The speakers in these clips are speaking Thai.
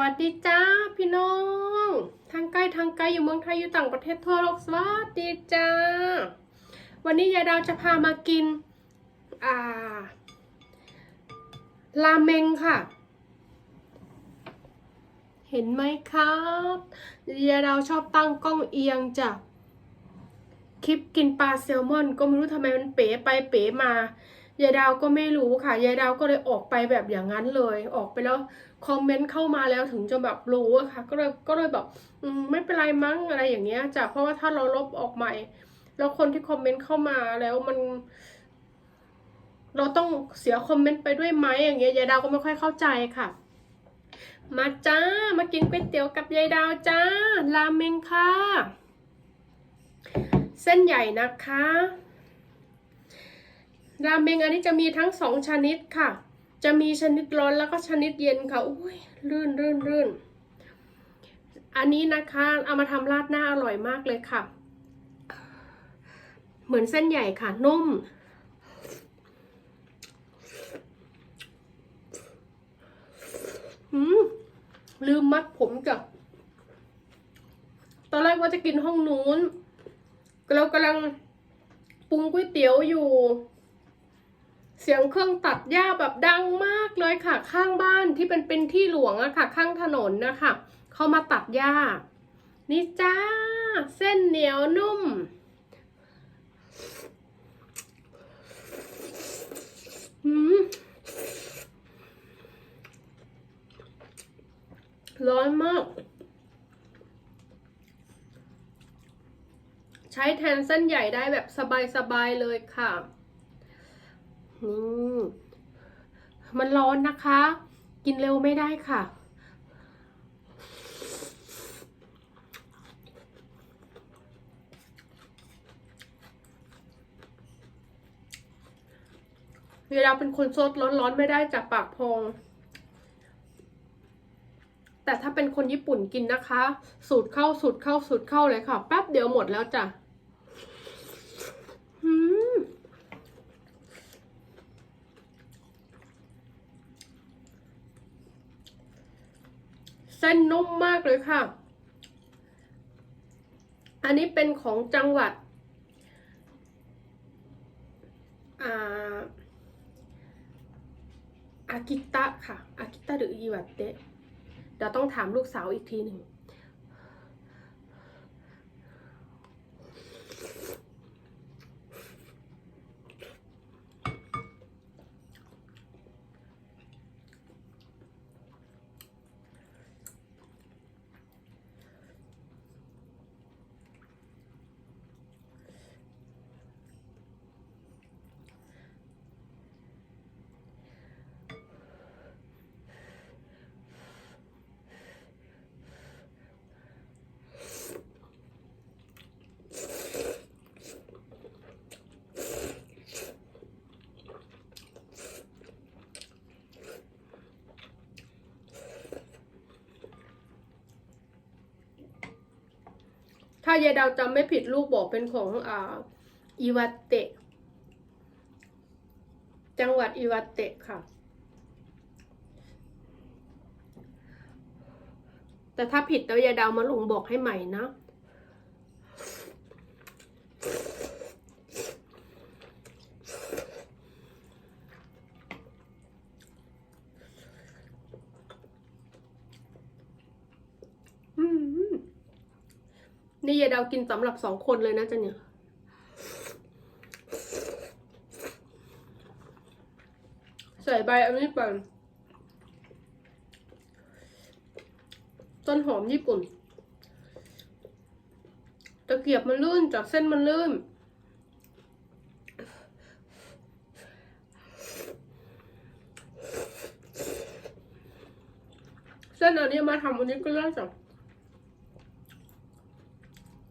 วัสดีจ้าพี่น้อง ทางใกล้ทางไกลอยู่เมืองไทยอยู่ต่างประเทศทั่วโลกสวัสดีจ้า วันนี้ยายดาวจะพามากินอ่าราเมงค่ะ เห็นไหมครับยายดาวชอบตั้งกล้องเอียงจ้ะคลิปกินปลาแซลมอน ก็ไม่รู้ทำไมมันเป๋ไปเป๋มา ยายดาวก็ไม่รู้ค่ะยายดาวก็เลยออกไปแบบอย่างนั้นเลย ออกไปแล้วคอมเมนต์เข้ามาแล้วถึงจะแบบรู้อะค่ะ ก็เลยก็เลยแบบอืมไม่เป็นไรมั้งอะไรอย่างเงี้ยจ้ะเพราะว่าถ้าเราลบออกใหม่ แล้วคนที่คอมเมนต์เข้ามาแล้วมัน เราต้องเสียคอมเมนต์ไปด้วยไหมอย่างเงี้ยยายดาวก็ไม่ค่อยเข้าใจค่ะ มาจ้ามากินก๋วยเตี๋ยวกับยายดาวจ้าราเมงค่ะเส้นใหญ่นะคะ ราเมงอันนี้จะมีทั้งสองชนิดค่ะ จะมีชนิดร้อนแล้วก็ชนิดเย็นค่ะ อุ้ยรื่นรื่นรื่นอันนี้นะคะเอามาทำราดหน้าอร่อยมากเลยค่ะ เหมือนเส้นใหญ่ค่ะ นุ่ม อืม ลืมมัดผมจ้ะตอนแรกว่าจะกินห้องนู้นเรากำลังปรุงก๋วยเตี๋ยวอยู่ เสียงเครื่องตัดหญ้าแบบดังมากเลยค่ะ ข้างบ้านที่เป็นเป็นที่หลวงอะค่ะ ข้างถนนนะคะเขามาตัดหญ้า นี่จ้า เส้นเหนียวนุ่มหืมร้อนมาก ใช้แทนเส้นใหญ่ได้แบบสบายๆเลยค่ะ นี่ มันร้อนนะคะ กินเร็วไม่ได้ค่ะ เวลาเป็นคนซดร้อนๆไม่ได้จากปากพองแต่ถ้าเป็นคนญี่ปุ่นกินนะคะ สูตรเข้าสูตรเข้าสูตรเข้าเลยค่ะ แป๊บเดียวหมดแล้วจ้ะอืมเส้นนุ่มมากเลยค่ะ อันนี้เป็นของจังหวัดอาอากิตะค่ะ อากิตะหรืออิวาเตะเดี๋ยวต้องถามลูกสาวอีกทีหนึ่ง ถ้ายายดาวจำไม่ผิดลูกบอกเป็นของอ่าอิวาเตะ จังหวัดอิวาเตะค่ะ แต่ถ้าผิดแล้วยายดาวมาลงบอกให้ใหม่นะ อืม นี่ยายดาวกินสำหรับสองคนเลยนะจ๊ะเนี่ย ใส่ใบอันนี้ไปต้นหอมญี่ปุ่น ตะเกียบมันลื่นจากเส้นมันลื่น เส้นอันนี้มาทำอันนี้ก็ได้จา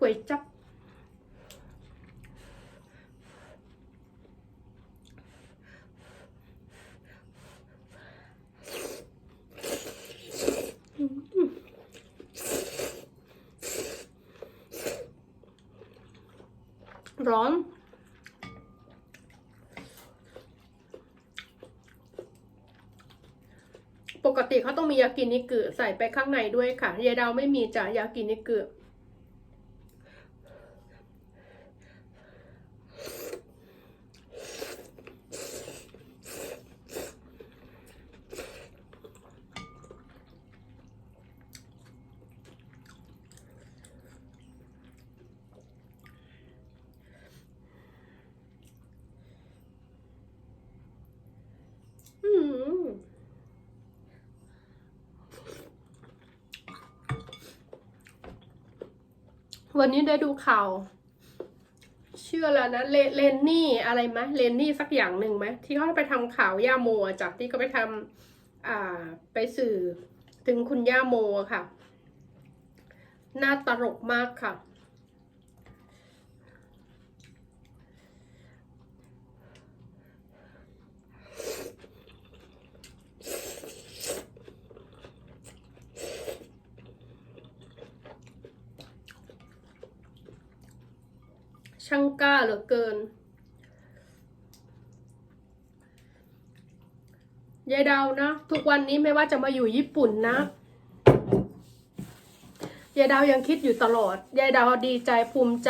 ก๋วยจับร้อน ปกติเขาต้องมียากินิกุใส่ไปข้างในด้วยค่ะยายดาวไม่มีจ้ะยากินิกุอืม วันนี้ได้ดูข่าวเชื่อแล้วนะเลเลนนี่อะไรไหมเลนนี่สักอย่างหนึ่งไหมที่เขาไปทำข่าวย่าโมจากที่เขาไปทำอ่าไปสื่อถึงคุณย่าโมค่ะ น่าตลกมากค่ะ ช่างกล้าเหลือเกินยายดาวนะ ทุกวันนี้ไม่ว่าจะมาอยู่ญี่ปุ่นนะยายดาวยังคิดอยู่ตลอดยายดาวดีใจภูมิใจ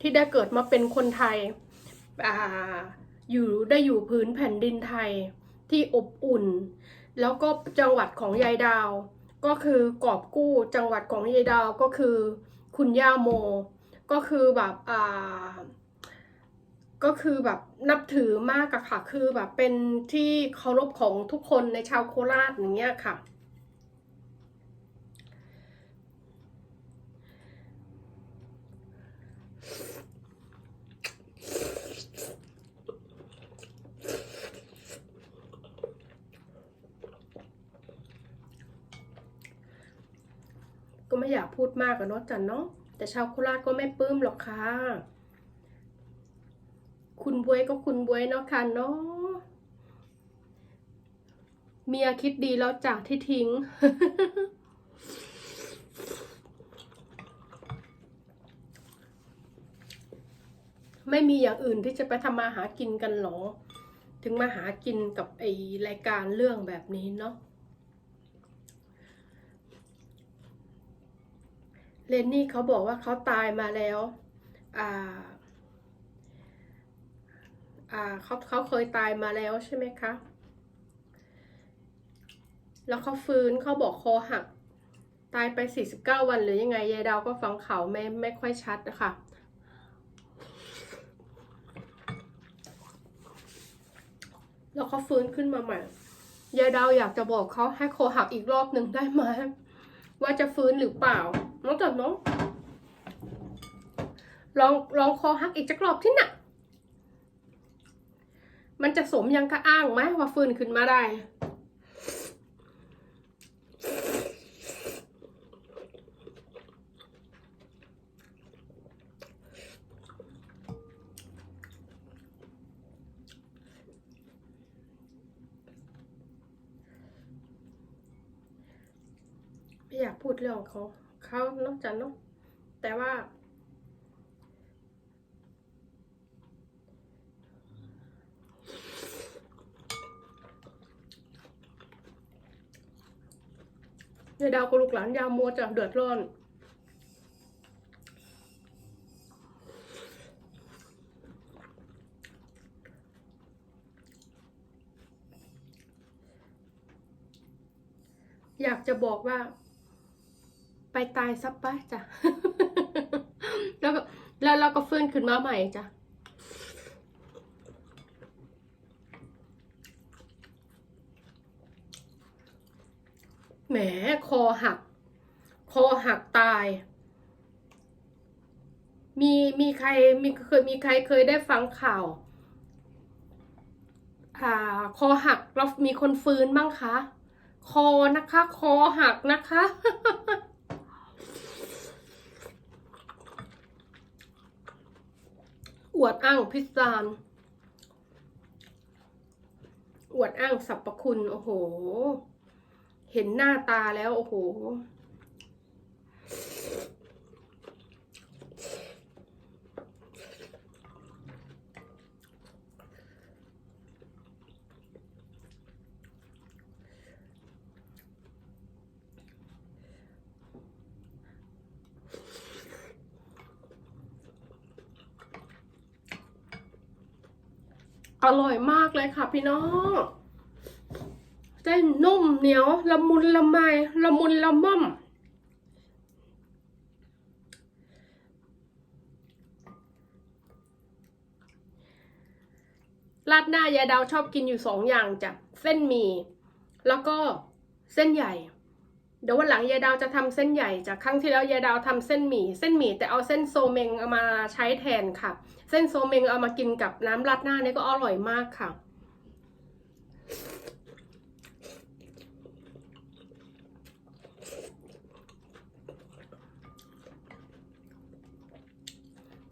ที่ได้เกิดมาเป็นคนไทยออยู่ได้อยู่พื้นแผ่นดินไทยที่อบอุ่น แล้วก็จังหวัดของยายดาว ก็คือกอบกู้จังหวัดของยายดาวก็คือ คุณย่าโม ก็คือแบบอ่าก็คือแบบนับถือมากอะค่ะ คือแบบเป็นที่เคารพของทุกคนในชาวโคราชอย่างเงี้ยค่ะ ก็ไม่อยากพูดมากอะเนาะจันเนาะ แต่ชาวโคราชก็ไม่ปลื้มหรอกค่ะ คุณบวยก็คุณบวยเนาะค่ะเนาะเมียคิดดีแล้วจากที่ทิ้ง ไม่มีอย่างอื่นที่จะไปทำมาหากินกันหรอ ถึงมาหากินกับไอรายการเรื่องแบบนี้เนาะ เลนนี่เขาบอกว่าเขาตายมาแล้วอ่าอ่าเขาเขาเคยตายมาแล้วใช่ไหมคะแล้วเขาฟื้นเขาบอกคอหัก ตายไป 49 วันหรือยังไงยายดาวก็ฟังข่าวไม่ไม่ค่อยชัดนะคะแล้วเขาฟื้นขึ้นมาใหม่ยายดาวอยากจะบอกเขาให้คอหักอีกรอบหนึ่งได้ไหมว่าจะฟื้นหรือเปล่า น้องจับน้องลองลองคอหักอีกจักรอบที่น่ะมันจะสมยังกระอ้างไหมว่าฟื้นขึ้นมาได้ ไม่อยากพูดเรื่องเขา เขานอกจากเนาะแต่ว่ายายดาวกลูกหลานยาวมัวจะเดือดร้อนอยากจะบอกว่า ไปตายซับไปจ้ะ แล้วก็แล้วเราก็ฟื้นขึ้นมาใหม่จ้ะแหมคอหัก คอหักตาย มีมีใครมีเคยมีใครเคยได้ฟังข่าว อ่า คอหักแล้วมีคนฟื้นบ้างคะ คอนะคะ คอหักนะคะ อวดอ้างพิสดารอวดอ้างสรรพคุณ โอ้โห เห็นหน้าตาแล้ว โอ้โห อร่อยมากเลยค่ะพี่น้องเส้นนุ่มเหนียวละมุนละไมละมุนละม่อมราดหน้ายายดาวชอบกินอยู่สองอย่างจ้ะเส้นหมี่แล้วก็เส้นใหญ่ เดี๋ยววันหลังยายดาวจะทำเส้นใหญ่จากครั้งที่แล้วยายดาวทำเส้นหมี่เส้นหมี่แต่เอาเส้นโซเมงเอามาใช้แทนค่ะ เส้นโซเมงเอามากินกับน้ำราดหน้านี่ก็อร่อยมากค่ะ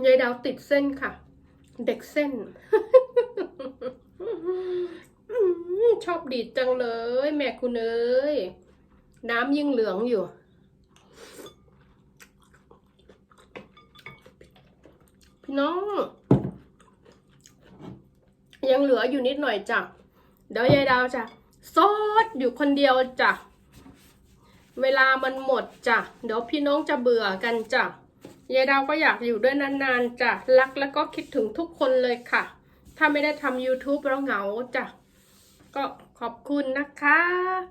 ยายดาวติดเส้นค่ะ เด็กเส้นชอบดีดจังเลย แม่คุณเอ้ย น้ำยิ่งเหลืองอยู่ พี่น้อง ยังเหลืออยู่นิดหน่อยจ้ะเดี๋ยวยายดาวจ้ะซดอยู่คนเดียวจ้ะเวลามันหมดจ้ะเดี๋ยวพี่น้องจะเบื่อกันจ้ะยายดาวก็อยากอยู่ด้วยนานๆจ้ะรักแล้วก็คิดถึงทุกคนเลยค่ะ ถ้าไม่ได้ทำ YouTube แล้วเหงาจ้ะก็ขอบคุณนะคะ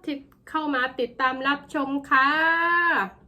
ที่ เข้ามาติดตามรับชมค่ะ